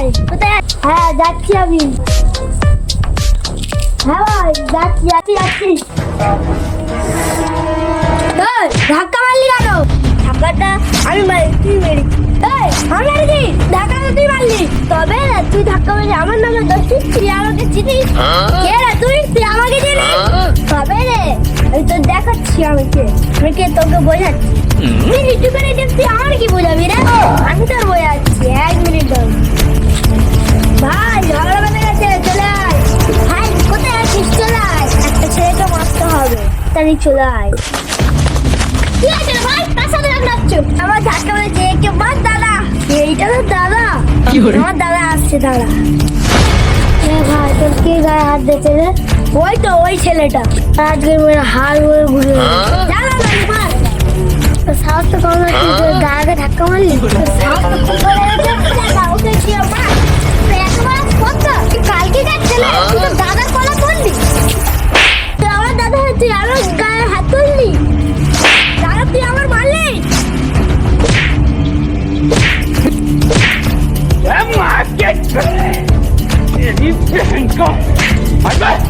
ভাই কোথায় হ্যাঁ যাচ্ছি আমি। হ্যাঁ ভাই যাচ্ছি যাচ্ছি যাচ্ছি। ধাক্কা মারলি কেন? ধাক্কাটা আমি মারি তুই আমি ধাক্কাটা তুই মারলি। তবে তুই ধাক্কা মারলি আমার নামে দোষিস তুই আমাকে চিনিস? কে রে তুই? তুই আমাকে চিনিস? তবে রে আমি তো দেখাচ্ছি আমাকে। আমি কে তোকে বোঝাচ্ছি? তুই নিচু করে তুই আমার কি বোঝাবি রে? আমি তোর বোঝাচ্ছি। তাহলে চলে আয়। কি আছে ভাই? কার সাথে লাগছো আমার কে? মার দাদা। এইটা তো দাদা? আমার দাদা আসছে দাদা এ ভাই তোর কে গায়ে হাত দিয়েছে রে? ওই তো ওই ছেলেটা। আজকে মেরে হাড় হয়ে ঘুরে না সাহস তো কম গায়ে ধাক্কা মারলি? সাহস তো 别废话买单